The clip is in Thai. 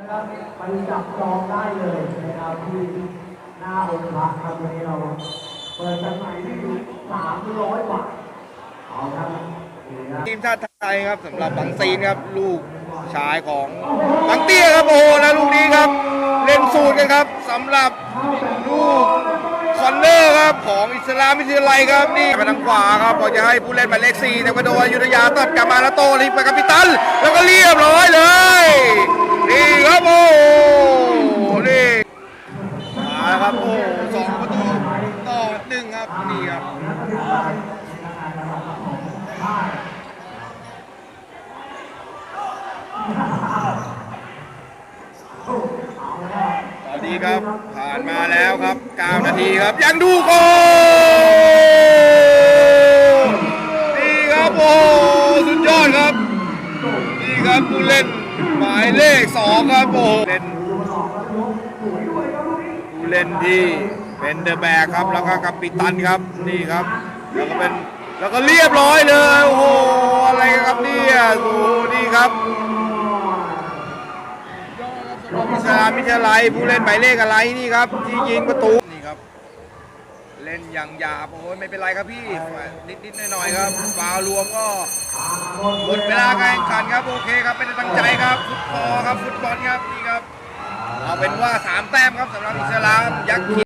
นะครับไปจับจองได้เลยนะครับที่หน้าองค์พระครับวันนี้เราเปิดจำหน่ายที่อยู่สามร้อยบาทเอาครับทีมชาติไทยครับสำหรับบังซีนครับลูกชายของบังเตี้ยครับโอ้โหแล้วลูกนี้ครับ เล่นสูตรกันครับสำหรับลูกคอนเนอร์ครับของอิสลามวิทยาลัยครับนี่ไปทางขวาครับพอจะให้ผู้เล่นหมายเลขสี่แต่ก็โดนยุธยาตัดกลับมาแล้วโตรีบไปกับพิตัน แล้วก็เรียบร้อยเลย สองประตูต่อหนึ่งครับนี่ครับตอนนี้ครับผ่านมาแล้วครับ 9 นาทีครับ ยังดูโกนี่ครับโอ้สุดยอดครับ นี่ครับผู้เล่นหมายเลข 2 ครับโอ้เล่น ผู้เล่นที่เป็นเดอะแบกครับ แล้วก็กัปปิตันครับนี่ครับ แล้วก็เป็นแล้วก็เรียบร้อยเลยโอ้โหอะไรกันครับเนี่ยโอ้โหนี่ครับอิสลามวิทยาลัยผู้เล่นหมายเลขอะไรนี่ครับที่ยิงประตูนี่ครับ เล่นอย่างหยาบโอ้ยไม่เป็นไรครับพี่นิดนิดๆหน่อยๆครับฟาวรวมก็หมดเวลาการแข่งขันครับโอเคครับเป็นตั้งใจครับฟุตบอลครับฟุตบอลครับนี่ครับ เป็นว่าสามแต้มครับสำหรับอิสลามยักษ์